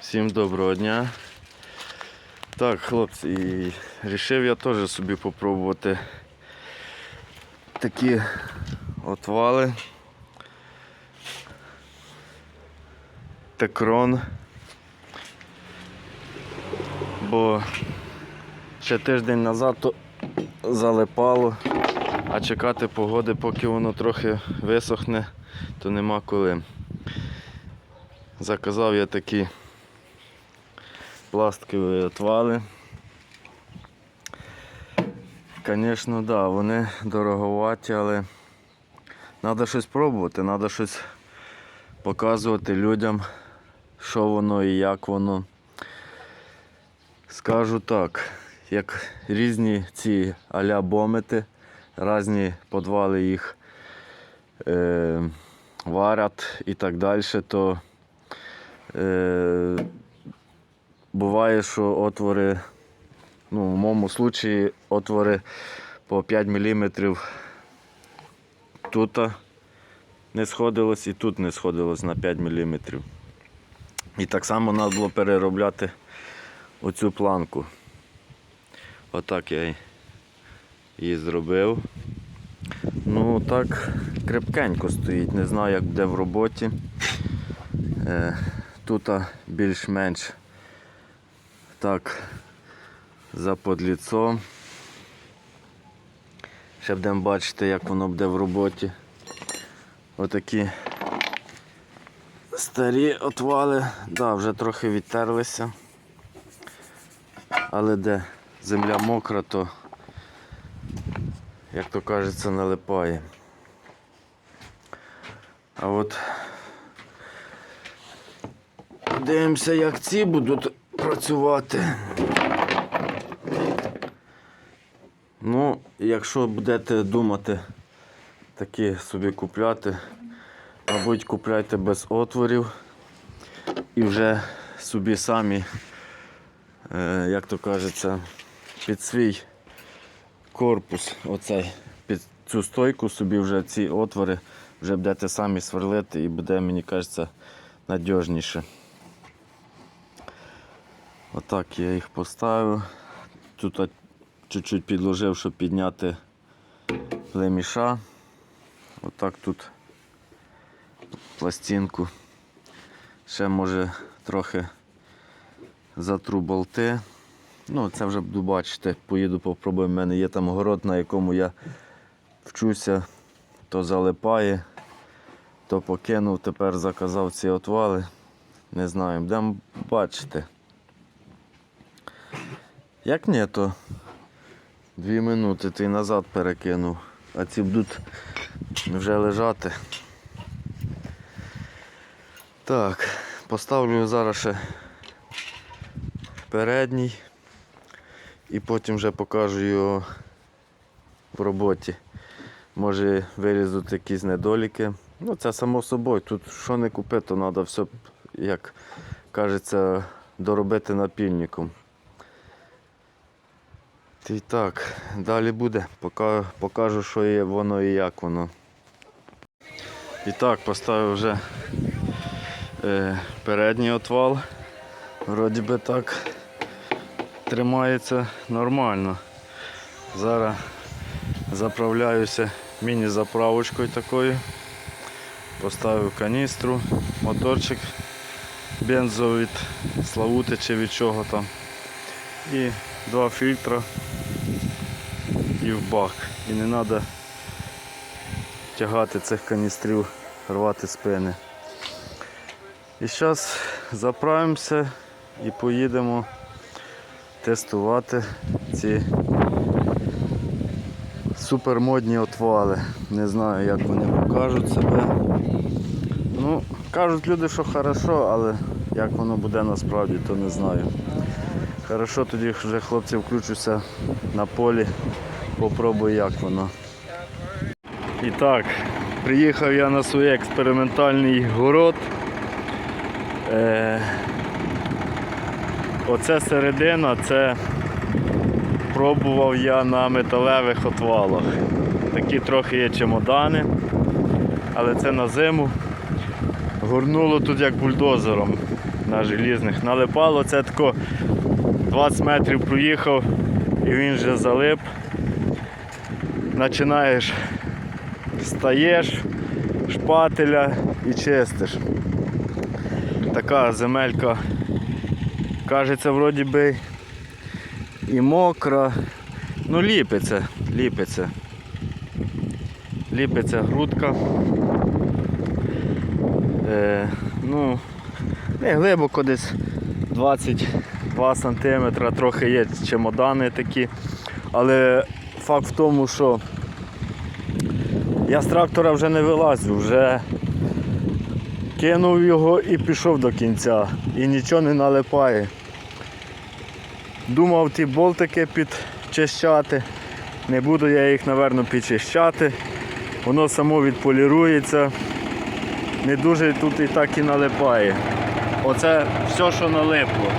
Всім доброго дня. Так, хлопці, і рішив я теж собі попробувати такі отвали. Текрон. Бо ще тиждень назад то залипало, а чекати погоди, поки воно трохи висохне, то нема коли. Заказав я такі пластикові отвали. Звісно, да, вони дороговаті, але треба щось пробувати, треба щось показувати людям, що воно і як воно. Скажу так, як різні ці аля бомети, різні подвали їх е, варять і так далі, то е, буває, що отвори, ну, в моєму случаї отвори по 5 мм тут не сходилось і тут не сходилось на 5 мм. І так само треба було переробляти оцю планку. Отак я її зробив. Ну так крепкенько стоїть, не знаю як буде в роботі. Е, Тут більш-менш так за подліцом. Ще будемо бачити, як воно буде в роботі. Отакі старі отвали, да, вже трохи відтерлися. Але де земля мокра, то, як то кажеться, налипає. А от Дивимося, як ці будуть працювати. Ну, якщо будете думати такі собі купляти, мабуть, купляйте без отворів і вже собі самі, е, як то кажеться, під свій корпус, оцей, під цю стойку собі вже ці отвори вже будете самі сверлити і буде, мені кажеться, надіжніше. Отак я їх поставив. Тут чуть-чуть підложив, щоб підняти племіша. Отак тут пластинку. Ще може трохи затру болти. Ну, це вже буду бачити, поїду попробую. У мене є там город, на якому я вчуся, то залипає, то покинув, тепер заказав ці отвали. Не знаю, будемо бачити. Як ні, то дві минути ти назад перекинув, а ці будуть вже лежати. Так, поставлю зараз ще передній і потім вже покажу його в роботі. Може вилізуть якісь недоліки. Ну це само собою. Тут що не купити, то треба все, як кажеться, доробити напільником. І так, далі буде, покажу, що є воно і як воно. І так, поставив вже е, передній отвал. Вроді би так тримається нормально. Зараз заправляюся міні-заправочкою такою. Поставив каністру, моторчик бензо від Славути чи від чого там. І два фільтра і в бак. І не треба тягати цих каністрів, рвати спини. І зараз заправимося і поїдемо тестувати ці супермодні отвали. Не знаю, як вони покажуть себе. Ну, кажуть люди, що хорошо, але як воно буде насправді, то не знаю. Хорошо, тоді вже хлопці включуся на полі, попробую як воно. І так, приїхав я на свій експериментальний город. Е, оце середина, це пробував я на металевих отвалах. Такі трохи є чемодани, але це на зиму. Горнуло тут як бульдозером. на желізних. Налипало це тако 20 метрів проїхав і він вже залип. Починаєш, стаєш, шпателя і чистиш. Така земелька, кажеться, вроді би і мокра. Ну ліпиться, ліпиться. Ліпиться грудка. Е, ну, не глибоко десь 22 см, трохи є чемодани такі. Але факт в тому, що я з трактора вже не вилазю, вже кинув його і пішов до кінця. І нічого не налипає. Думав ті болтики підчищати. Не буду я їх, напевно, підчищати. Воно само відполірується. Не дуже тут і так і налипає. Оце все, що налипло.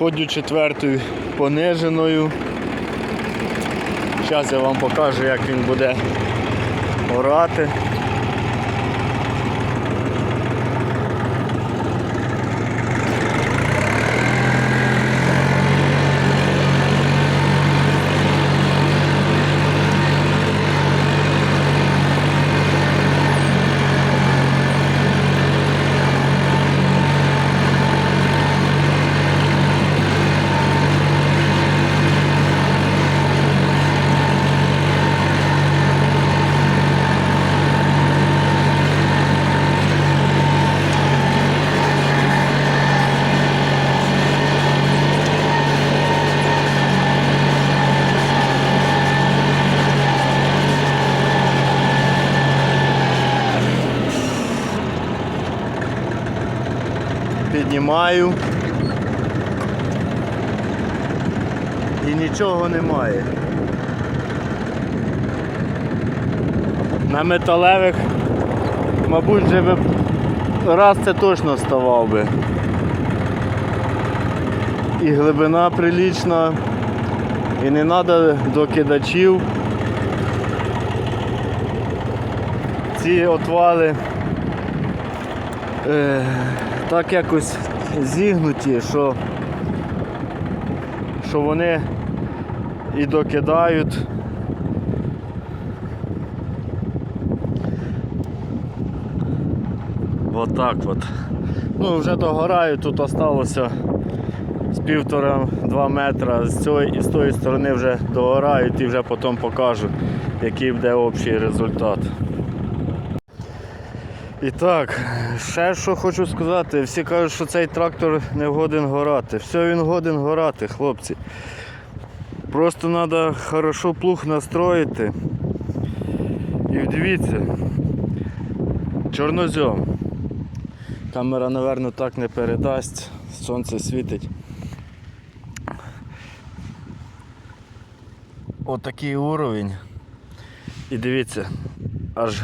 Ходю четвертою пониженою. Зараз я вам покажу, як він буде орати. Піднімаю. І нічого немає. На металевих, мабуть, вже би раз це точно ставав би. І глибина прилічна, і не треба до кидачів. Ці отвали е, так якось зігнуті, що, що вони і докидають. Вот так от. Ну, вже догораю, тут осталося з півтора-два метра. З цієї і з тої сторони вже догорають і вже потім покажу, який буде общий результат. І так, ще що хочу сказати, всі кажуть, що цей трактор не годен горати. Все він годен горати, хлопці. Просто треба хорошо плуг настроїти. І дивіться, чорнозьом. Камера, напевно, так не передасть, сонце світить. Отакий уровень. І дивіться, аж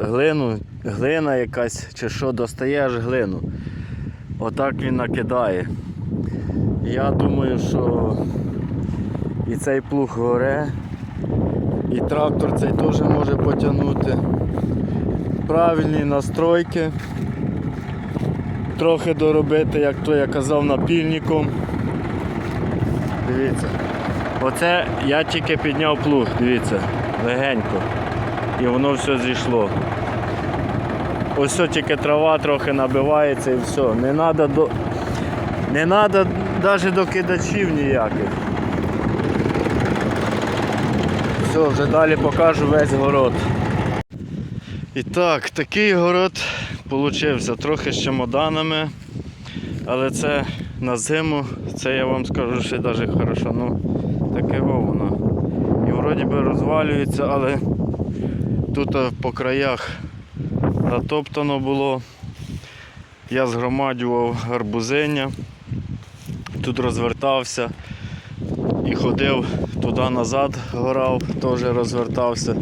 глину, глина якась чи що достає аж глину. Отак він накидає. Я думаю, що і цей плуг горе, і трактор цей теж може потягнути. Правильні настройки. Трохи доробити, як то я казав, напільником. Дивіться. Оце я тільки підняв плуг, дивіться, легенько. І воно все зійшло. Ось тільки трава трохи набивається і все. Не треба до. Не треба навіть до кидачів ніяких. Все, вже далі покажу весь город. І так, такий город получився трохи з чемоданами, але це на зиму, це я вам скажу, що навіть хорошо, ну таке воно. І вроді би розвалюється, але тут е, по краях натоптано було. Я згромадював гарбузиня, тут розвертався і ходив туди-назад, горав, теж розвертався.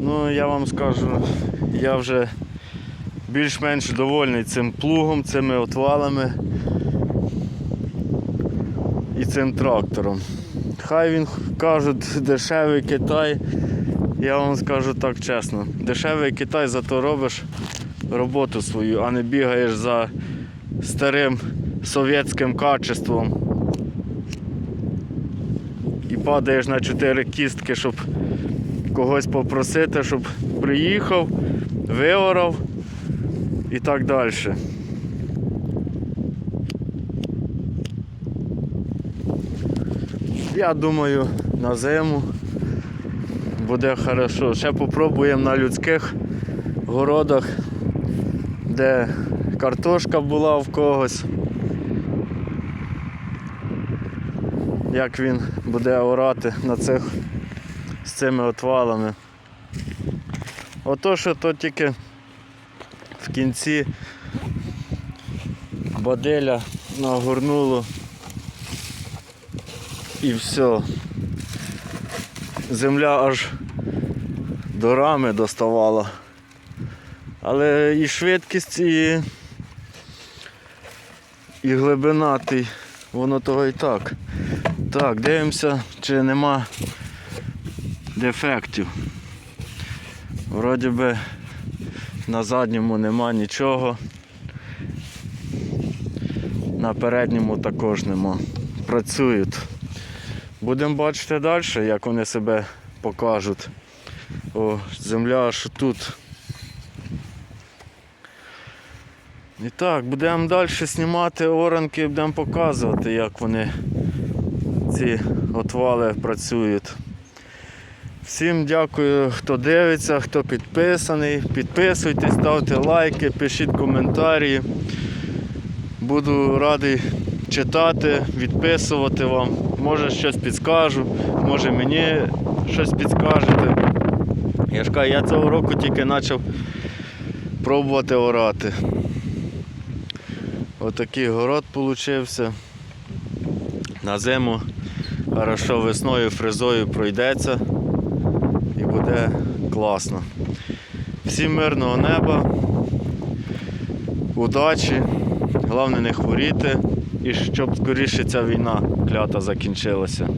Ну, я вам скажу, я вже більш-менш довольний цим плугом, цими отвалами і цим трактором. Хай він кажуть, дешевий Китай. Я вам скажу так чесно. Дешевий Китай, зато робиш роботу свою, а не бігаєш за старим совєтським качеством. І падаєш на чотири кістки, щоб когось попросити, щоб приїхав, виорав і так далі. Я думаю, на зиму буде хорошо. Ще попробуємо на людських городах, де картошка була в когось. Як він буде орати на цих з цими отвалами. Ото що то тільки в кінці баделя нагорнуло і все. Земля аж до рами доставала. Але і швидкість, і, і глибина, ти, воно того і так. Так, дивимося, чи нема дефектів. Вроді би на задньому нема нічого. На передньому також нема. Працюють. Будемо бачити далі, як вони себе покажуть. О, земля аж тут. І так, будемо далі знімати оранки, будемо показувати, як вони ці отвали працюють. Всім дякую, хто дивиться, хто підписаний. Підписуйтесь, ставте лайки, пишіть коментарі. Буду радий читати, відписувати вам. Може щось підскажу, може мені щось підскажете. Я ж кажу, я цього року тільки почав пробувати орати. Отакий город получився. На зиму хорошо весною фрезою пройдеться і буде класно. Всім мирного неба, удачі, головне не хворіти і щоб скоріше ця війна клята закінчилася.